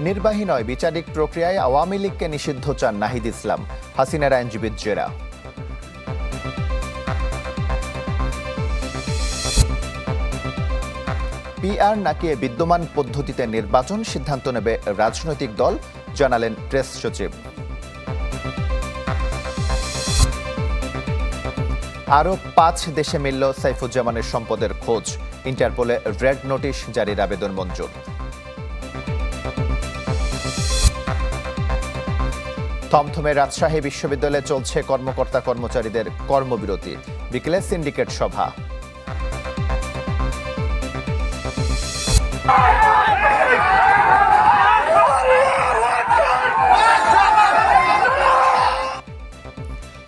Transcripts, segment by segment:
নির্বাহী নয়, বিচারিক প্রক্রিয়ায় আওয়ামী লীগকে নিষিদ্ধ চান নাহিদ ইসলাম। হাসিনার আইনজীবীর জেরা। পিআর নাকি বিদ্যমান পদ্ধতিতে নির্বাচন সিদ্ধান্ত নেবে রাজনৈতিক দল, জানালেন প্রেস সচিব। আরও পাঁচ দেশে মিলল সাইফুজ্জামানের সম্পদের খোঁজ। ইন্টারপোলে রেড নোটিশ জারির আবেদন মঞ্জুর। থমথমে রাজশাহী বিশ্ববিদ্যালয়ে চলছে কর্মকর্তা কর্মচারীদের কর্মবিরতি। বিকেলে সিন্ডিকেট সভা।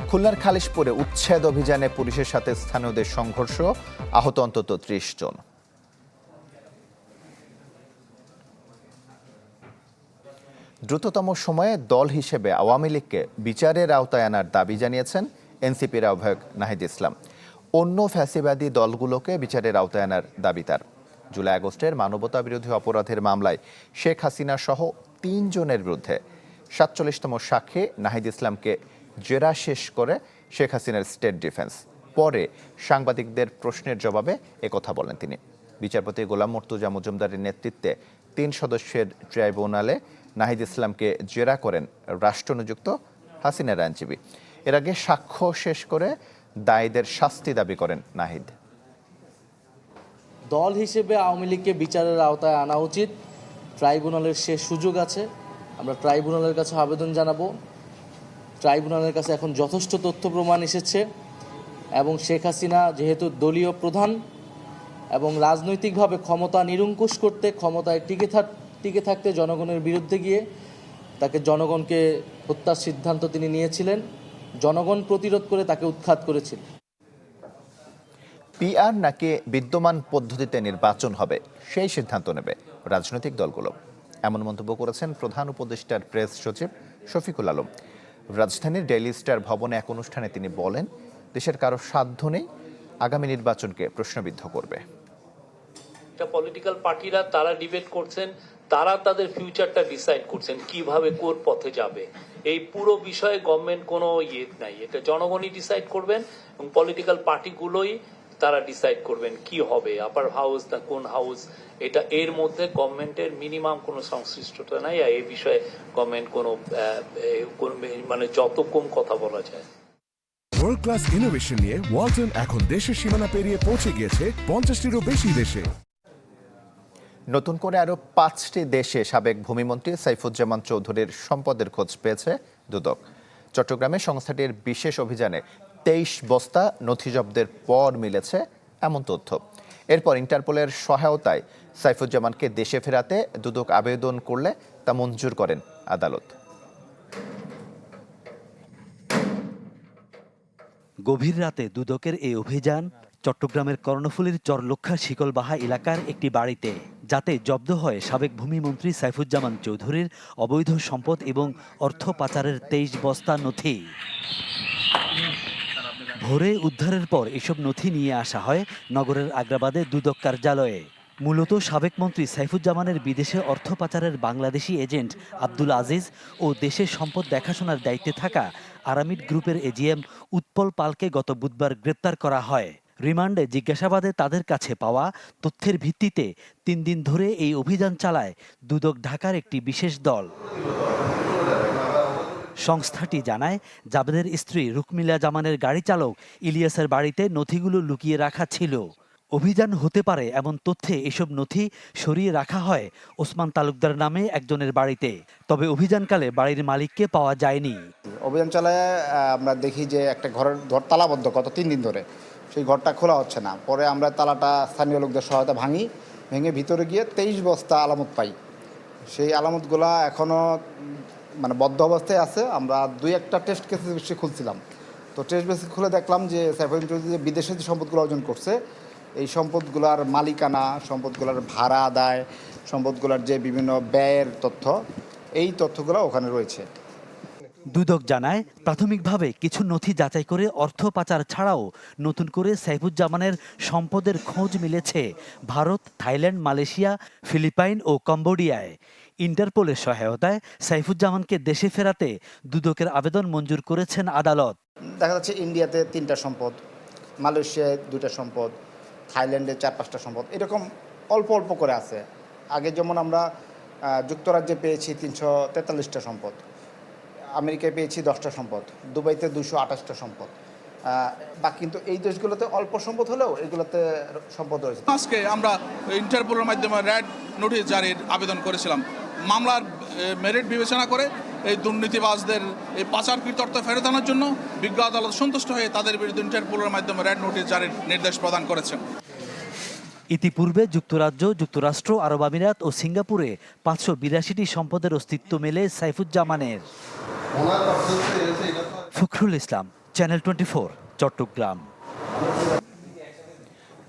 খুলনার খালিশপুরে উচ্ছেদ অভিযানে পুলিশের সাথে স্থানীয়দের সংঘর্ষ। আহত অন্তত ত্রিশ জন। দ্রুততম সময়ে দল হিসেবে আওয়ামী লীগকে বিচারের আওতায় আনার দাবি জানিয়েছেন এনসিপির আহ্বায়ক নাহিদ ইসলাম। অন্য ফ্যাসিবাদী দলগুলোকে বিচারের আওতায় আনার দাবি তার। জুলাই আগস্টের মানবতা বিরোধী অপরাধের মামলায় শেখ হাসিনা সহ তিনজনের বিরুদ্ধে সাতচল্লিশতম সাক্ষী নাহিদ ইসলামকে জেরা শেষ করে শেখ হাসিনার স্টেট ডিফেন্স। পরে সাংবাদিকদের প্রশ্নের জবাবে একথা বলেন তিনি। বিচারপতি গোলাম মর্তুজা মজুমদারের নেতৃত্বে তিন সদস্যের ট্রাইব্যুনালে নাহিদ ইসলামকে জেরা করেন রাষ্ট্রনিযুক্ত হাসিনার আইনজীবী। এর আগে সাক্ষ্য শেষ করে দায়ীদের শাস্তি দাবি করেন নাহিদ। দল হিসেবে আওয়ামী লীগকে বিচারের আওতায় আনা উচিত। ট্রাইব্যুনালের শেষ সুযোগ আছে। আমরা ট্রাইব্যুনালের কাছে আবেদন জানাব। ট্রাইব্যুনালের কাছে এখন যথেষ্ট তথ্য প্রমাণ এসেছে এবং শেখ হাসিনা যেহেতু দলীয় প্রধান এবং রাজনৈতিকভাবে ক্ষমতা নিরঙ্কুশ করতে ক্ষমতায় টিকে থাক টিকে থাকতে জনগণের বিরুদ্ধে গিয়ে তাকে জনগণকে হত্যার সিদ্ধান্ত তিনি নিয়েছিলেন। জনগণ প্রতিরোধ করে তাকে উৎখাত করেছিল। পিআর নাকি বিদ্যমান পদ্ধতিতে নির্বাচন হবে সেই সিদ্ধান্ত নেবে রাজনৈতিক দলগুলো। এমন মন্তব্য করেছেন প্রধান উপদেষ্টার প্রেস সচিব শফিকুল আলম। রাজধানীর ডেইলি স্টার ভবনে এক অনুষ্ঠানে তিনি বলেন দেশের কারও সাধ্য নেই আগামী নির্বাচনকে প্রশ্নবিদ্ধ করবে। পলিটিক্যাল পার্টিরা তারা ডিবেট করছেন তারা তাদের ফিউচারটা ডিসাইড করছেন, কীভাবে কোর পথে যাবে। এই পুরো বিষয়ে গভর্নমেন্ট কোনো ইয়ে নাই। এটা জনগণই ডিসাইড করবেন এবং পলিটিক্যাল পার্টিগুলোই তারা ডিসাইড করবেন কি হবে আপার হাউস না কোন হাউস এটা এর মধ্যে গভর্নমেন্টের মিনিমাম কোনো সংশ্লিষ্টতা নাই আর এই বিষয়ে গভর্নমেন্ট কোনো মানে যত কম কথা বলা যায়। ওয়ার্ল্ড ক্লাস ইনোভেশন নিয়ে ওয়ালটন এখন দেশের সীমানা পেরিয়ে পৌঁছে গিয়েছে পঞ্চাশটিরও বেশি দেশে। নতুন করে আরও পাঁচটি দেশে সাবেক ভূমিমন্ত্রী সাইফুজ্জামান চৌধুরীর সম্পদের খোঁজ পেয়েছে দুদক। চট্টগ্রামে সংস্থাটির বিশেষ অভিযানে তেইশ বস্তা নথি জব্দের পর মিলেছে এমন তথ্য। এরপর ইন্টারপোলের সহায়তায় সাইফুজ্জামানকে দেশে ফেরাতে দুদক আবেদন করলে তা মঞ্জুর করেন আদালত। গভীর রাতে দুদকের এই অভিযান চট্টগ্রামের কর্ণফুলীর চরলক্ষা শিকলবাহা এলাকার একটি বাড়িতে, যাতে জব্দ হয় সাবেক ভূমিমন্ত্রী সাইফুজ্জামান চৌধুরীর অবৈধ সম্পদ এবং অর্থ পাচারের তেইশ বস্তা নথি। ভোরে উদ্ধারের পর এসব নথি নিয়ে আসা হয় নগরের আগ্রাবাদে দুদক কার্যালয়ে। মূলত সাবেক মন্ত্রী সাইফুজ্জামানের বিদেশে অর্থ পাচারের বাংলাদেশি এজেন্ট আব্দুল আজিজ ও দেশের সম্পদ দেখাশোনার দায়িত্বে থাকা আরামিড গ্রুপের এজিএম উৎপল পালকে গত বুধবার গ্রেপ্তার করা হয়। রিমান্ডে জিজ্ঞাসাবাদে তাদের কাছে পাওয়া তথ্যের ভিত্তিতে তিন দিন ধরে এই অভিযান চালায় দুদক ঢাকার একটি বিশেষ দল। সংস্থাটি জানায়, জাবেদের স্ত্রী রুকমিলা জামানের গাড়ি চালক ইলিয়াসের বাড়িতে নথিগুলো লুকিয়ে রাখা ছিল। অভিযান হতে পারে এমন তথ্যে এসব নথি সরিয়ে রাখা হয় ওসমান তালুকদার নামে একজনের বাড়িতে। তবে অভিযানকালে বাড়ির মালিককে পাওয়া যায়নি। অভিযান চালায় আমরা দেখি যে একটা ঘরের ঘর তালাবদ্ধ গত তিন দিন ধরে। সেই ঘরটা খোলা হচ্ছে না। পরে আমরা তালাটা স্থানীয় লোকদের সহায়তা ভাঙি, ভেঙে ভিতরে গিয়ে তেইশ বস্তা আলামত পাই। সেই আলামতগুলা এখনও মানে বদ্ধ অবস্থায় আছে। আমরা দুই একটা টেস্ট কেসে বেশি খুলছিলাম। তো টেস্ট বেসে খুলে দেখলাম যে সাইফুল চৌধুরী যে বিদেশে যে সম্পদগুলো অর্জন করছে, এই সম্পদগুলার মালিকানা, সম্পদগুলার ভাড়া আদায়, সম্পদগুলার যে বিভিন্ন ব্যয়ের তথ্য, এই তথ্যগুলো ওখানে রয়েছে। দুদক জানায়, প্রাথমিকভাবে কিছু নথি যাচাই করে অর্থ পাচার ছাড়াও নতুন করে সাইফুজ্জামানের সম্পদের খোঁজ মিলেছে ভারত, থাইল্যান্ড, মালয়েশিয়া, ফিলিপাইন ও কম্বোডিয়ায়। ইন্টারপোলের সহায়তায় সাইফুজ্জামানকে দেশে ফেরাতে দুদকের আবেদন মঞ্জুর করেছেন আদালত। দেখা যাচ্ছে ইন্ডিয়াতে তিনটা সম্পদ, মালয়েশিয়ায় দুটা সম্পদ, থাইল্যান্ডে চার পাঁচটা সম্পদ, এরকম অল্প অল্প করে আছে। আগে যেমন আমরা যুক্তরাজ্যে পেয়েছি তিনশো তেতাল্লিশটা সম্পদ। আমেরিকায় পেয়েছি দশটা সম্পদ দুবাইতে দুশো আঠাশটা সম্পদ। বা কিন্তু এই দেশগুলোতে অল্প সম্পদ হলেও এগুলোতে সম্পদ রয়েছে। আজকে আমরা ইন্টারপোলের মাধ্যমে র্যাড নোটিশ জারির আবেদন করেছিলাম। মামলার মেরিট বিবেচনা করে এই দুর্নীতিবাজদের এই পাচারকৃত অর্থ ফেরত আনার জন্য বিজ্ঞ আদালত সন্তুষ্ট হয়ে তাদের বিরুদ্ধে ইন্টারপোলের মাধ্যমে র্যাড নোটিশ জারির নির্দেশ প্রদান করেছেন। ইতিপূর্বে যুক্তরাজ্য যুক্তরাষ্ট্র আরব আমিরাত ও সিঙ্গাপুরে পাঁচশো বিরাশিটি সম্পদের অস্তিত্ব মেলে সাইফুজ্জামানের। Fakhrul Islam channel twenty four Chattogram.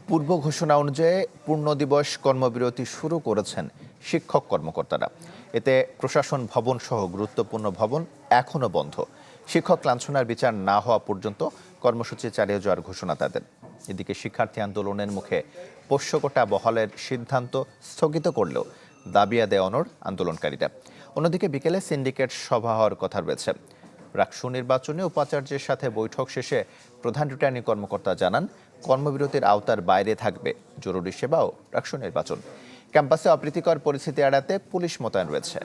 পূর্ব ঘোষণা অনুযায়ী পূর্ণ দিবস কর্মবিরতি শুরু করেছেন শিক্ষক কর্মকর্তারা। এতে প্রশাসন ভবন সহ গুরুত্বপূর্ণ ভবন এখনও বন্ধ। শিক্ষক লাঞ্ছনার বিচার না হওয়া পর্যন্ত কর্মসূচি চালিয়ে যাওয়ার ঘোষণা তাদের। এদিকে শিক্ষার্থী আন্দোলনের মুখে পোষ্যকোটা বহালের সিদ্ধান্ত স্থগিত করলেও দাবি আদায় অনর আন্দোলনকারীরা। অন্যদিকে বিকেলে সিন্ডিকেট সভা হওয়ার কথা রয়েছে। রাকসু নির্বাচনে উপাচার্যের সাথে বৈঠক শেষে প্রধান রিটার্নিং কর্মকর্তা জানান, কর্মবিরতির আওতার বাইরে থাকবে জরুরি সেবাও রাকসু নির্বাচন। ক্যাম্পাসে অপ্রীতিকর পরিস্থিতি এড়াতে পুলিশ মোতায়েন রয়েছে।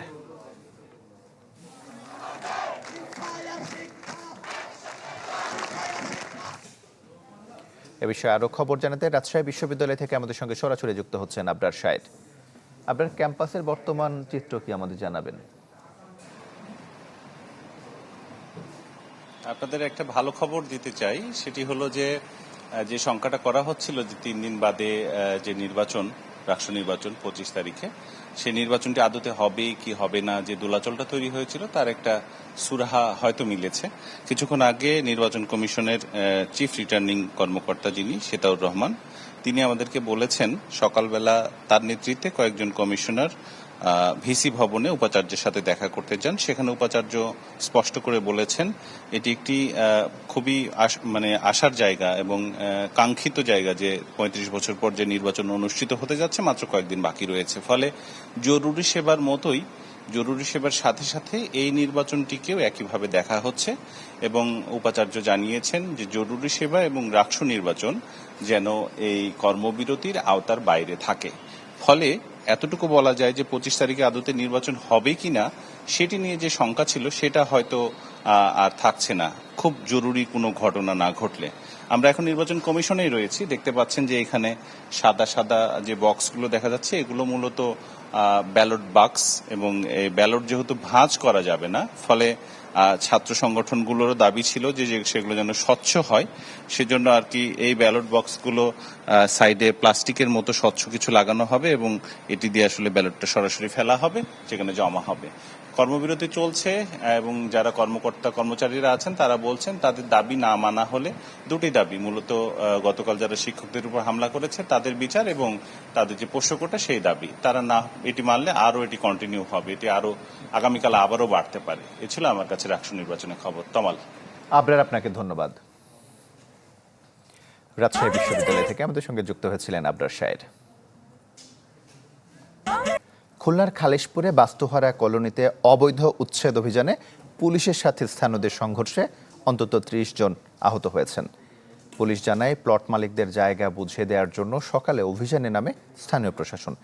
এ বিষয়ে আরও খবর জানাতে রাজশাহী বিশ্ববিদ্যালয় থেকে আমাদের সঙ্গে সরাসরি যুক্ত হচ্ছেন আবরার সাহেদ আপনার ক্যাম্পাসের বর্তমান চিত্র কি আমাদের জানাবেন? আপনাদের একটা ভালো খবর দিতে চাই, সেটি হলো যে যে সংখ্যাটা করা হচ্ছিল যে তিন দিন বাদে যে নির্বাচন, রাষ্ট্র নির্বাচন পঁচিশ তারিখে সেই নির্বাচনটি আদতে হবে কি হবে না, যে দোলাচলটা তৈরি হয়েছিল, তার একটা সুরাহা হয়তো মিলেছে। কিছুক্ষণ আগে নির্বাচন কমিশনের চিফ রিটার্নিং কর্মকর্তা যিনি, সেতাউর রহমান তিনি আমাদেরকে বলেছেন, সকালবেলা তার নেতৃত্বে কয়েকজন কমিশনার ভিসি ভবনে উপাচার্যের সাথে দেখা করতে যান। সেখানে উপাচার্য স্পষ্ট করে বলেছেন, এটি একটি খুবই মানে আশার জায়গা এবং কাঙ্ক্ষিত জায়গা যে পঁয়ত্রিশ বছর পর যে নির্বাচন অনুষ্ঠিত হতে যাচ্ছে, মাত্র কয়েকদিন বাকি রয়েছে। ফলে জরুরি সেবার মতোই, জরুরি সেবার সাথে সাথে এই নির্বাচনটিকেও একইভাবে দেখা হচ্ছে এবং উপাচার্য জানিয়েছেন যে জরুরি সেবা এবং রাষ্ট্র নির্বাচন যেন এই কর্মবিরতির আওতার বাইরে থাকে। ফলে এতটুকু বলা যায় যে পঁচিশ তারিখে আদতে নির্বাচন হবে কিনা, সেটি নিয়ে যে শঙ্কা ছিল সেটা হয়তো আর থাকছে না। খুব জরুরি কোনো ঘটনা না ঘটলে। আমরা এখন নির্বাচন কমিশনেই রয়েছি। দেখতে পাচ্ছেন যে এখানে সাদা সাদা যে বক্সগুলো দেখা যাচ্ছে, এগুলো মূলত ব্যালট বাক্স এবং ব্যালট যেহেতু ভাঁজ করা যাবে না, ফলে ছাত্র সংগঠনগুলোরও দাবি ছিল যে সেগুলো যেন স্বচ্ছ হয়, সেজন্য আর কি এই ব্যালট বক্সগুলো সাইডে প্লাস্টিকের মতো স্বচ্ছ কিছু লাগানো হবে এবং এটি দিয়ে আসলে ব্যালটটা সরাসরি ফেলা হবে সেখানে জমা হবে। কর্মবিরতি চলছে এবং যারা কর্মকর্তা কর্মচারীরা আছেন, তারা বলছেন তাদের দাবি না মানা হলে দুটি দাবি। মূলত গতকাল যারা শিক্ষকদের উপর হামলা করেছে তাদের বিচার এবং তাদের যে পোষ্যকোটা সেই দাবি। তারা না, এটি মানলে আরও এটি কন্টিনিউ হবে। এটি আরও আগামীকাল আবারও বাড়তে পারে। এ ছিল আমার কাছে রাষ্ট্র নির্বাচনের খবর। তমাল। আবরার, আপনাকে ধন্যবাদ। রাজশাহী বিশ্ববিদ্যালয় থেকে আমাদের সঙ্গে যুক্ত হয়েছিলেন আবরার শাহের খুলনার খালিশপুরে বাস্তুহারা কলোনিতে অবৈধ উচ্ছেদ অভিযানে পুলিশের সাথে স্থানীয়দের সংঘর্ষে অন্তত ত্রিশ জন আহত হয়েছেন। পুলিশ জানায়, প্লট মালিকদের জায়গা বুঝিয়ে দেওয়ার জন্য সকালে অভিযানে নামে স্থানীয় প্রশাসন।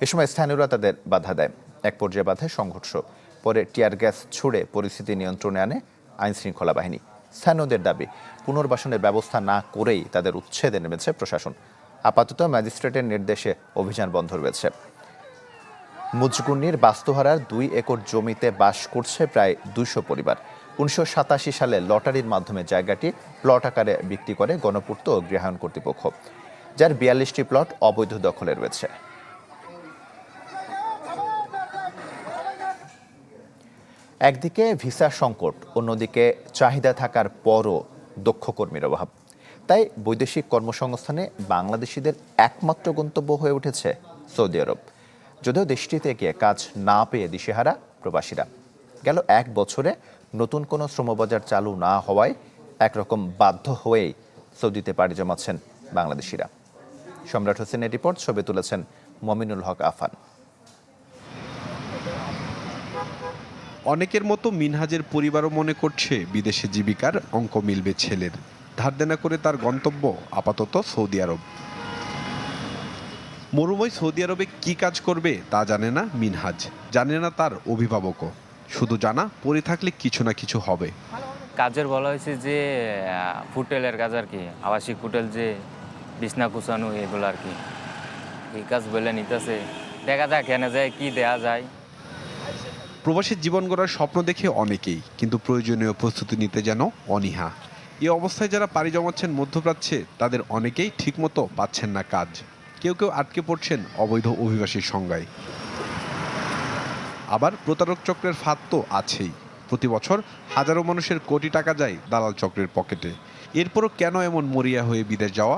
এ সময় স্থানীয়রা তাদের বাধা দেয়। এক পর্যায়ে বাধায় সংঘর্ষ। পরে টিয়ার গ্যাস ছুড়ে পরিস্থিতি নিয়ন্ত্রণে আনে আইনশৃঙ্খলা বাহিনী। স্থানীয়দের দাবি, পুনর্বাসনের ব্যবস্থা না করেই তাদের উচ্ছেদে নেমেছে প্রশাসন। আপাতত ম্যাজিস্ট্রেটের নির্দেশে অভিযান বন্ধ রয়েছে। মুজগুন্নির বাস্তুহারার দুই একর জমিতে বাস করছে প্রায় দুইশো পরিবার। উনিশশো সাতাশি সালে লটারির মাধ্যমে জায়গাটি প্লট আকারে বিক্রি করে গণপূর্ত ও গৃহায়ণ কর্তৃপক্ষ, যার বিয়াল্লিশটি প্লট অবৈধ দখলে রয়েছে। একদিকে ভিসা সংকট, অন্যদিকে চাহিদা থাকার পরও দক্ষ কর্মীর অভাব। তাই বৈদেশিক কর্মসংস্থানে বাংলাদেশিদের একমাত্র গন্তব্য হয়ে উঠেছে সৌদি আরব। যদিও দেশটিতে গিয়ে কাজ না পেয়ে দিশেহারা প্রবাসীরা। গেল এক বছরে নতুন কোনো শ্রমবাজার চালু না হওয়ায় একরকম বাধ্য হয়েই সৌদিতে পাড়ি জমাচ্ছেন বাংলাদেশিরা। সম্রাট হোসেনের রিপোর্ট, ছবি তুলেছেন মমিনুল হক আফান। অনেকের মতো মিনহাজের পরিবারও মনে করছে বিদেশে জীবিকার অঙ্ক মিলবে ছেলের। ধার দেনা করে তার গন্তব্য আপাতত সৌদি আরব। মরুময় সৌদি আরবে কি কাজ করবে তা জানে না মিনহাজ। জানে না তার অভিভাবকও। শুধু জানা পড়ে থাকলে কিছু না কিছু হবে। কাজের বলা হয়েছে যে হোটেলের কাজ আর কি আবাসিক হোটেল যে বিছনা কুচানো এগুলো আর কি। এই কাজ বলে নিতেছে। দেখা যাক কেন যায় কি দেয়া যায়। প্রবাসী জীবন গড়ার স্বপ্ন দেখে অনেকেই কিন্তু প্রয়োজনীয় প্রস্তুতি নিতে যেন অনীহা। এ অবস্থায় যারা পাড়ি জমাচ্ছেন মধ্যপ্রাচ্যে তাদের অনেকেই ঠিকমতো পাচ্ছেন না কাজ। কেউ কেউ আটকে পড়ছেন অবৈধ অভিবাসীর সংজ্ঞায়। আবার প্রতারক চক্রের ফাঁদ তো আছেই। প্রতি বছর হাজারো মানুষের কোটি টাকা যায় দালাল চক্রের পকেটে। এরপরও কেন এমন মরিয়া হয়ে বিদেশ যাওয়া?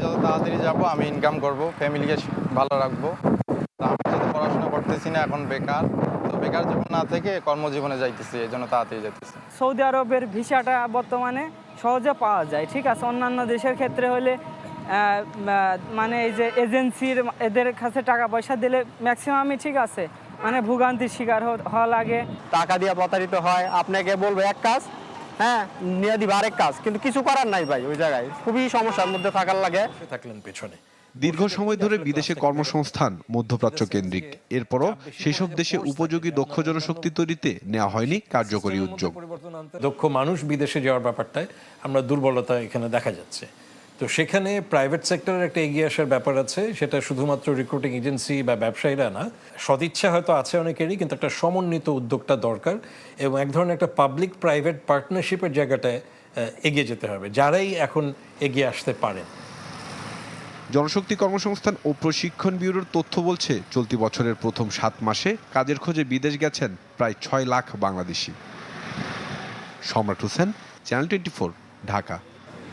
যত তাড়াতাড়ি যাব আমি ইনকাম করব ফ্যামিলিকে ভালো রাখব। আমি যেহেতু পড়াশোনা করতেছি না এখন বেকার। তো বেকার জীবন না থেকে কর্মজীবনে যাইতেছি এই জন্য তাড়াতাড়ি যাইতেছি। সৌদি আরবের ভিসাটা বর্তমানে সহজে পাওয়া যায় ঠিক আছে? অন্যান্য দেশের ক্ষেত্রে হলে মানে এই যে এজেন্সির এদের কাছে টাকা পয়সা দিলে ম্যাক্সিমামই ঠিক আছে। মানে ভোগান্তির শিকার হ- হওয়া লাগে। টাকা দিয়ে প্রতারিত হয়। আপনাকে বলব এক কাজ হ্যাঁ নিয়ে দিবে আরেক কাজ। কিন্তু কিছু করার নাই ভাই ওই জায়গায়। খুবই সমস্যার মধ্যে থাকার লাগে। থাকলেন পেছনে। দীর্ঘ সময় ধরে বিদেশে কর্মসংস্থান মধ্যপ্রাচ্য কেন্দ্রিক। এরপরও সেসব দেশে উপযোগী দক্ষ জনশক্তি তৈরিতে নেওয়া হয়নি কার্যকরী উদ্যোগ। দক্ষ মানুষ বিদেশে যাওয়ার ব্যাপারটায় আমরা দুর্বলতা এখানে দেখা যাচ্ছে। তো সেখানে প্রাইভেট সেক্টরের একটা এগিয়ে আসার ব্যাপার আছে। সেটা শুধুমাত্র রিক্রুটিং এজেন্সি বা ব্যবসায়ীরা না, সদিচ্ছা হয়তো আছে অনেকেরই, কিন্তু একটা সমন্বিত উদ্যোগটা দরকার এবং এক ধরনের একটা পাবলিক প্রাইভেট পার্টনারশিপের জায়গাটায় এগিয়ে যেতে হবে, যারাই এখন এগিয়ে আসতে পারেন। জনশক্তি কর্মসংস্থান ও প্রশিক্ষণ ব্যুরোর তথ্য বলছে, চলতি বছরের প্রথম সাত মাসে কাজের খোঁজে বিদেশ গেছেন প্রায় ছয় লাখ বাংলাদেশি। সম্রাট হোসেন, চ্যানেল টোয়েন্টি ঢাকা।